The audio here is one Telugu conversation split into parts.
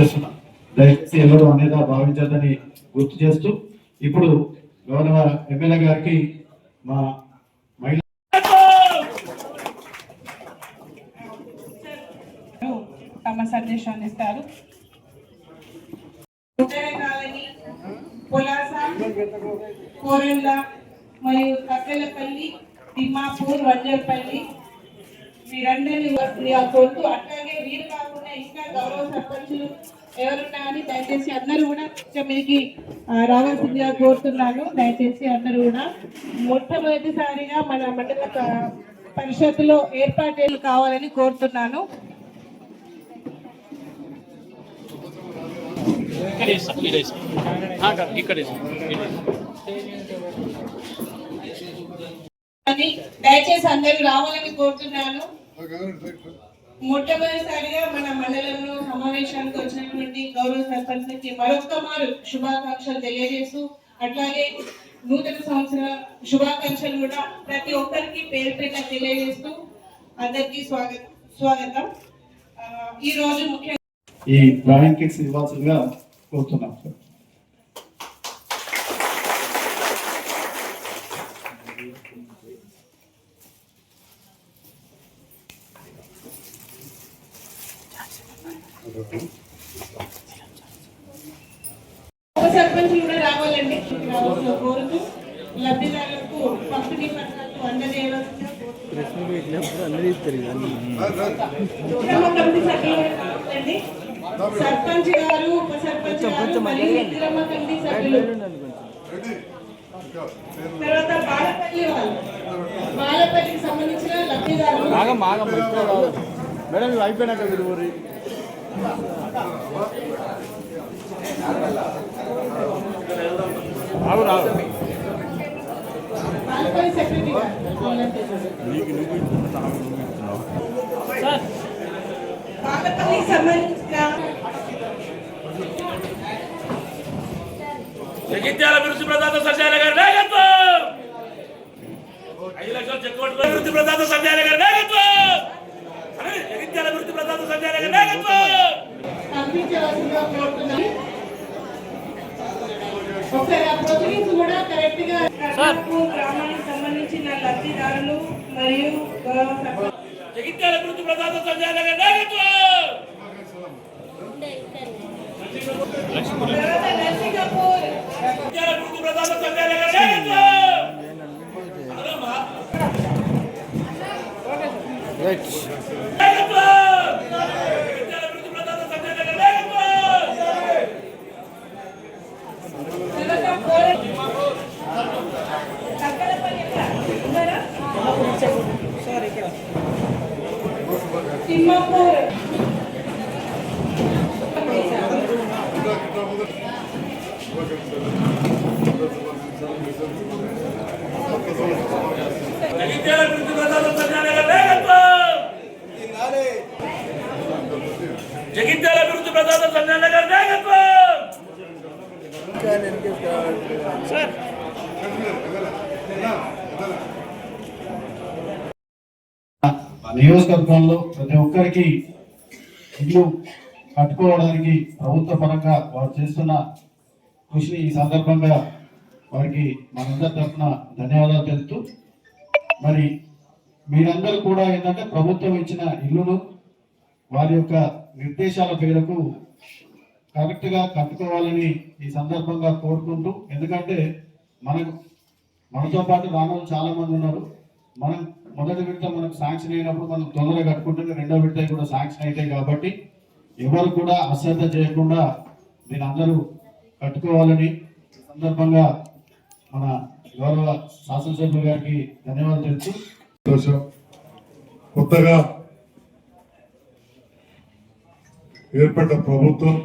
చేస్తున్నా. దయచేసి ఎవరు అనేది భావించదని గుర్తు చేస్తూ ఇప్పుడు గౌరవ ఎమ్మెల్యే గారికి మా మహిళా తమ సందేశాన్ని ఇస్తారు. పొలాస కోరెండ్ల మరియు కక్కెలపల్లి తిమ్మాపూర్ వంజర్పల్లి మీరందరినీ కోరుతూ ఆ కొడుకు అట్లాగే వీరు కాకుండా ఇంకా గౌరవ సర్పంచులు ఎవరున్నా కానీ దయచేసి అందరూ కూడా మీదకి రావాల్సిందిగా కోరుతున్నాను. దయచేసి అందరూ కూడా మొట్టమొదటిసారిగా మన మండల పరిషత్తులో ఏర్పాటు కావాలని కోరుతున్నాను. ఇక్కడ ఇక్కడ ఇక్కడ దయచేసి అందరూ రావాలని కోరుతున్నాను. మొట్టమొదటిసారిగా మన మండలంలో సమావేశానికి వచ్చినటువంటి గౌరవ సర్పంచ్కి మరొక్క మారు శుభాకాంక్షలు తెలియజేస్తూ అట్లాగే నూతన సంవత్సర శుభాకాంక్షలు కూడా ప్రతి ఒక్కరికి పేరు పేరున తెలియజేస్తూ అందరికీ స్వాగతం స్వాగతం. ఈ రోజు ముఖ్య ఈ డ్రాయింగ్ కిట్స్ ఇవ్వాల్సిందిగా కోరుతున్నాం. సార్ ఉప సర్పంచులు కూడా రావాలండి. కోరుతూ లబ్ధిదారులకు పంపిణీ పథకాలు. సర్పంచ్ గారు ఉప సర్పంచ్ గారు మరియు గ్రామ కమిటీ సభ్యులు. తర్వాత బాలపల్లి వాళ్ళు. బాలపల్లికి సంబంధించిన లబ్ధిదారులు. మేడం అయిపోయినాక మీరు ఊరి రావు రావు బాలపల్లి సెక్రటరీ గారు volunteers. నీకు నువ్వు ఇస్తున్నావు నాకు నువ్వు ఇస్తున్నావు బాలపల్లికి సంబంధించిన జగిత్యాల అభివృద్ధి ప్రదాత సంజయ్ గారి నాయకత్వం ఐదు లక్షలు చెక్ కొట్టుకుని అభివృద్ధి ప్రదాత సంజయ్ గారి నాయకత్వం అరే, జగిత్యాల అభివృద్ధి ప్రదాత సంజయ్ నాయకత్వం పంపించవలసిందిగా కోరుతున్నాను ఒకసారి ఆ ప్రొసీడింగ్స్ కూడా కరెక్ట్గా కర్ణాటక గ్రామానికి సంబంధించిన లబ్ధిదారులు మరియు జగిత్యాల సంజయ్ నాయకత్వం! జగిత్యాల సంజయ్ గారి నాయకత్వం అదమ్మా. రైట్ నాయకత్వం జగిత్యాల అభివృద్ధి ప్రదాత సంజయ్ గారి నాయకత్వం తర్వాత కోరె- కక్కలపల్లి ఎక్కడ? ఉందరా? తిమ్మాపూర్ జగిత్యాల అభివృద్ధి ప్రదాత సంజయ్ గారి నాయకత్వం జగిత్యాల అభివృద్ధి ప్రదాత సంజయ్ గారి నాయకత్వం సార్ నియోజకవర్గంలో ప్రతి ఒక్కరికి ఇల్లు కట్టుకోవడానికి ప్రభుత్వ పరంగా వారు చేస్తున్న కృషిని ఈ సందర్భంగా వారికి మనందరి తరఫున ధన్యవాదాలు తెలుపుతూ మరి మీరందరూ కూడా ఏంటంటే ప్రభుత్వం ఇచ్చిన ఇల్లును వారి యొక్క నిర్దేశాల పేరకు కరెక్ట్గా కట్టుకోవాలని ఈ సందర్భంగా కోరుకుంటూ ఎందుకంటే మనకు మనతో పాటు రానోళ్ళు చాలామంది ఉన్నారు. మనం మొదటి విడత మనకు శాంక్షన్ అయినప్పుడు మనం తొందరగా కట్టుకుంటుంది రెండో విడత కూడా శాంక్షన్ అవుతాయి కాబట్టి ఎవరు కూడా అశ్రద్ధ చేయకుండా దీని అందరూ కట్టుకోవాలని సందర్భంగా మన గౌరవ శాసనసభ్యులు గారికి ధన్యవాదాలు తెలుసు సంతోషం. కొత్తగా ఏర్పడ్డ ప్రభుత్వం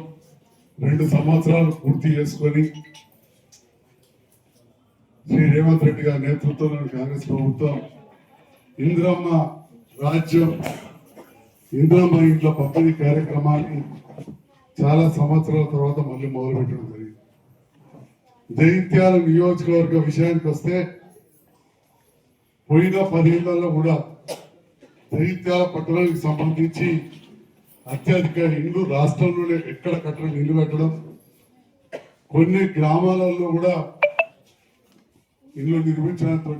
రెండు సంవత్సరాలు పూర్తి చేసుకొని శ్రీ రేవంత్ రెడ్డి గారి నేతృత్వంలోని కాంగ్రెస్ ప్రభుత్వం ఇంద్రమ్మ రాజ్యం ఇంద్రమ్మ ఇంట్లో పంపిణీ కార్యక్రమాన్ని చాలా సంవత్సరాల తర్వాత మళ్ళీ మొదలుపెట్టడం జరిగింది. జైత్యాల నియోజకవర్గ విషయానికి వస్తే పోయిన పదేళ్ళలో కూడా దైత్యాల పట్టణానికి సంబంధించి అత్యధిక ఇల్లు రాష్ట్రంలోనే ఎక్కడ కట్టడం ఇల్లు కట్టడం కొన్ని గ్రామాలలో కూడా ఇల్లు నిర్మించడంతో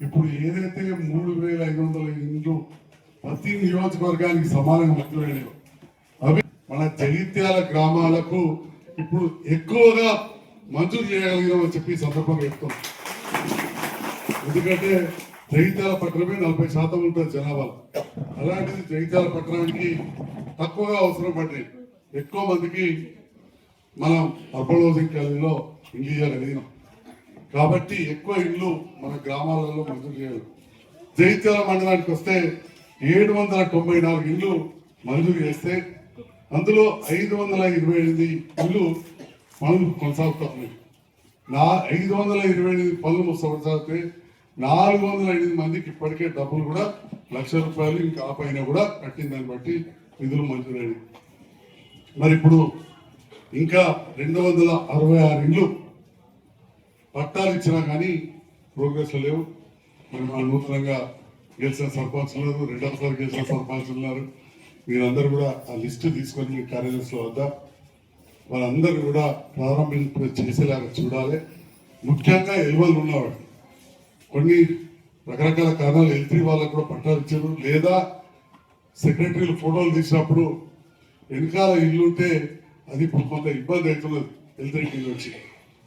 ఇప్పుడు ఏదైతే మూడు వేల ఐదు వందల ఇండ్లు ప్రతి నియోజకవర్గానికి సమానంగా మంజూరైనవి అవి మన జగిత్యాల గ్రామాలకు ఇప్పుడు ఎక్కువగా మంజూరు చేయగలిగామని చెప్పి సందర్భంగా చెప్తున్నాం. ఎందుకంటే జగిత్యాల పట్టణమే నలభై శాతం ఉంటుంది జనాభా. అలాంటిది జగిత్యాల పట్టణానికి తక్కువగా అవసరం పడ్డాయి. ఎక్కువ మందికి మనం అర్బన్ హౌసింగ్ కాలనీలో ఇల్లు ఇవ్వగలిగినాం కాబట్టి ఎక్కువ ఇళ్ళు మన గ్రామాలలో మంజూరు చేయరు. జైత్యాల మండలానికి వస్తే ఏడు వందల తొంభై నాలుగు ఇళ్ళు మంజూరు చేస్తే అందులో ఐదు వందల ఇరవై ఎనిమిది ఇళ్ళు పనులు కొనసాగుతా ఉన్నాయి నా ఐదు వందల ఇరవై ఎనిమిది పనులు కొనసాగుతాయి నాలుగు వందల ఎనిమిది మందికి ఇప్పటికే డబ్బులు కూడా లక్ష రూపాయలు ఇంకా ఆపైన పైన కూడా కట్టిందని బట్టి నిధులు మంజూరైనవి మరి ఇప్పుడు ఇంకా రెండు వందల అరవై ఆరు ఇళ్ళు పట్టాలు ఇచ్చినా కానీ ప్రోగ్రెస్ లేవు. మరి మన నూతనంగా గెలిచిన సర్పంచ్ ఉన్నారు రెండవసారి గెలిచిన సర్పంచ్ ఉన్నారు. మీరందరూ కూడా ఆ లిస్టు తీసుకొని మీ కార్యదర్శుల వద్ద వాళ్ళందరూ కూడా ప్రారంభింప చేసేలాగా చూడాలి. ముఖ్యంగా ఎలువలు ఉన్నవాడు కొన్ని రకరకాల కారణాలు ఎల్త్రీ వాళ్ళకు కూడా పట్టాలు ఇచ్చారు. లేదా సెక్రటరీలు ఫోటోలు తీసినప్పుడు వెనకాల ఇల్లు ఉంటే అది కొంత ఇబ్బంది అవుతున్నది ఎల్త్రీకి ఇల్లు వచ్చి.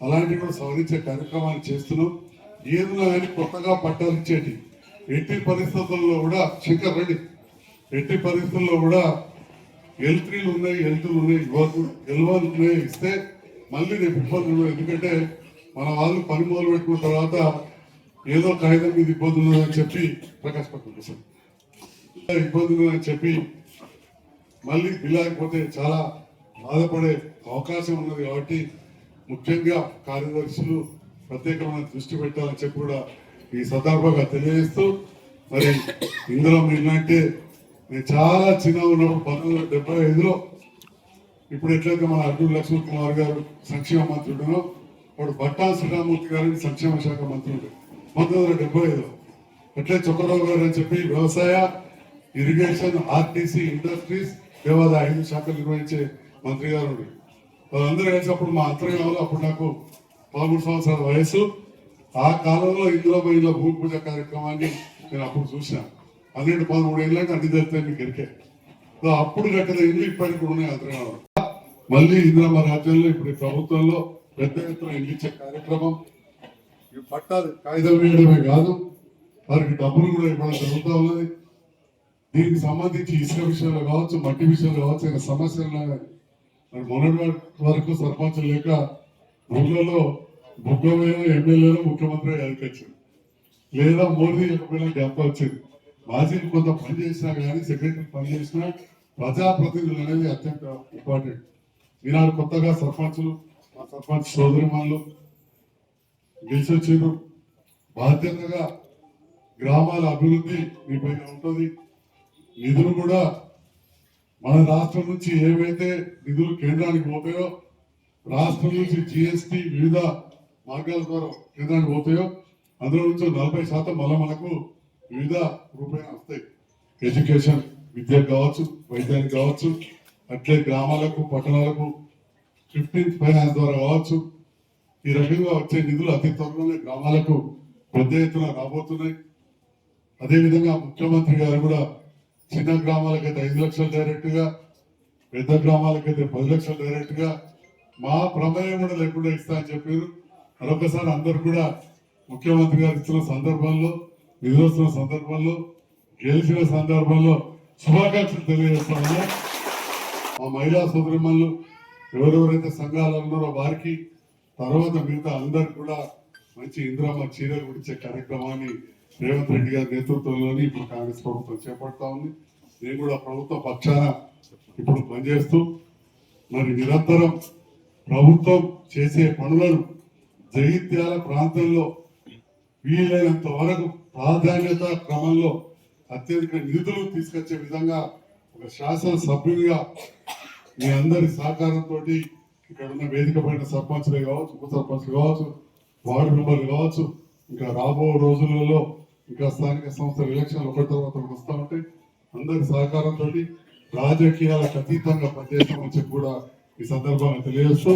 అలాంటివి కూడా సవరించే కార్యక్రమాలు చేస్తున్నాం. ఏదైనా కానీ కొత్తగా పట్టాలు ఇచ్చేటి. ఎట్టి పరిస్థితుల్లో కూడా శంకర్ రెడ్డి ఎట్టి పరిస్థితుల్లో కూడా ఎల్ త్రీలు ఉన్నాయి ఎల్ టూలు ఉన్నాయి. ఇవ్వద్దు ఎల్ వన్ ఉన్నాయి ఇస్తే మళ్ళీ రేపు ఇబ్బంది ఎందుకంటే మన వాళ్ళు పని మొదలు పెట్టుకున్న తర్వాత ఏదో కాగితం మీద ఇబ్బంది ఉన్నదని చెప్పి ప్రకాశ్ పట్ల సార్ ఇబ్బంది ఉన్నదని చెప్పి మళ్ళీ బిల్లాకపోతే చాలా బాధపడే అవకాశం ఉన్నది కాబట్టి ముఖ్యంగా కార్యదర్శులు ప్రత్యేకమైన దృష్టి పెట్టాలని చెప్పి కూడా ఈ సందర్భంగా తెలియజేస్తూ మరి ఇందులో ఏంటంటే నేను చాలా చిన్న ఉన్నప్పుడు పంతొమ్మిది వందల డెబ్బై ఐదులో ఇప్పుడు ఎట్లయితే మన అర్జున్ లక్ష్మణ్ కుమార్ గారు సంక్షేమ మంత్రుడునో వాడు భట్టా శ్రీరామూర్తి గారిని సంక్షేమ శాఖ మంత్రుడు పంతొమ్మిది వందల డెబ్బై ఐదులో. ఎట్లే చొక్కరావు గారు అని చెప్పి వ్యవసాయ ఇరిగేషన్ ఆర్టీసీ ఇండస్ట్రీస్ దేవాదాయ ఐదు శాఖలు నిర్వహించే మంత్రి గారు ఉండే. వాళ్ళందరూ కలిసినప్పుడు మా అంతర్గంలో అప్పుడు నాకు పదమూడు సంవత్సరాల వయసు ఆ కాలంలో ఇందులో ఇలా భూమి పూజ కార్యక్రమాన్ని నేను అప్పుడు చూసిన. పన్నెండు పదమూడు ఏళ్ళకి అన్ని తెలుస్తాయి మీకు ఎరికే సో అప్పుడు కట్టిన ఇల్లు ఇప్పటికి కూడా ఉన్నాయి అంతర్గంలో మళ్ళీ ఇందిరమ్మ రాజ్యంలో ఇప్పుడు ప్రభుత్వంలో పెద్ద ఎత్తున ఇల్లు ఇచ్చే కార్యక్రమం. ఈ పట్టాలు కాగితం వేయడమే కాదు వారికి డబ్బులు కూడా ఇవ్వడం జరుగుతూ ఉన్నది. దీనికి సంబంధించి ఇసుక విషయంలో కావచ్చు మట్టి విషయంలో కావచ్చు ఇంకా సమస్యలు ఉన్నాయి. మరి మొన్నటి వరకు సర్పంచ్ లేక ఊళ్ళలో ముఖ్యమైన ఎమ్మెల్యేలు ముఖ్యమంత్రి ఎదుకొచ్చింది లేదా మోదీ ఎక్కడైనా జ్ఞాపకం వచ్చింది. మాజీలు కొంత పని చేసినా కానీ సెక్రటరీ పని చేసినా ప్రజాప్రతినిధులు అనేది అత్యంత ఇంపార్టెంట్ ఈనాడు కొత్తగా సర్పంచులు మా సర్పంచ్ సోదరిమణులు గెలిచి వచ్చారు బాధ్యతగా గ్రామాల అభివృద్ధి మీ పైన ఉంటుంది. నిధులు కూడా మన రాష్ట్రం నుంచి ఏవైతే నిధులు కేంద్రానికి పోతాయో రాష్ట్రం నుంచి జిఎస్టి వివిధ మార్గాల ద్వారా కేంద్రానికి పోతాయో అందులో నుంచి నలభై శాతం మళ్ళీ మనకు వివిధ రూపాయలు వస్తాయి. ఎడ్యుకేషన్ విద్యకు కావచ్చు వైద్యానికి కావచ్చు అట్లే గ్రామాలకు పట్టణాలకు ఫిఫ్టీన్త్ ఫైనాన్స్ ద్వారా కావచ్చు. ఈ రకంగా వచ్చే నిధులు అతి త్వరలోనే గ్రామాలకు పెద్ద ఎత్తున రాబోతున్నాయి. అదేవిధంగా ముఖ్యమంత్రి గారు కూడా చిన్న గ్రామాలకైతే ఐదు లక్షలు డైరెక్ట్గా పెద్ద గ్రామాలకైతే పది లక్షలు డైరెక్ట్గా మా ప్రమేయం కూడా లేకుండా ఇస్తా అని చెప్పారు. మరొకసారి అందరు కూడా ముఖ్యమంత్రి గారు ఇచ్చిన సందర్భంలో నిధులు సందర్భంలో గెలిచిన సందర్భంలో శుభాకాంక్షలు తెలియజేస్తామని మా మహిళా సోదరిమణులు ఎవరెవరైతే సంఘాలు ఉన్నారో వారికి తర్వాత మిగతా అందరికి కూడా మంచి ఇందిరామ చీరలు గుడిచే కార్యక్రమాన్ని రేవంత్ రెడ్డి గారి నేతృత్వంలోని ఇప్పుడు కాంగ్రెస్ ప్రభుత్వం చేపడతా ఉంది. నేను కూడా ప్రభుత్వ పక్షాన ఇప్పుడు పనిచేస్తూ మరి నిరంతరం ప్రభుత్వం చేసే పనులను జగిత్యాల ప్రాంతంలో వీలైనంత వరకు ప్రాధాన్యత క్రమంలో అత్యధిక నిధులు తీసుకొచ్చే విధంగా ఒక శాసనసభ్యునిగా మీ అందరి సహకారంతో ఇక్కడ ఉన్న వేదిక పైన సర్పంచ్లే కావచ్చు ఉప సర్పంచ్లు కావచ్చు వార్డు మెంబర్లు కావచ్చు ఇంకా రాబో రోజులలో ఇంకా స్థానిక సంస్థల ఎలక్షన్లు ఒకటి తర్వాత వస్తూ ఉంటాయి అందరి సహకారంతో రాజకీయాలకు అతీతంగా పనిచేస్తామని చెప్పి కూడా ఈ సందర్భాన్ని తెలియజేస్తూ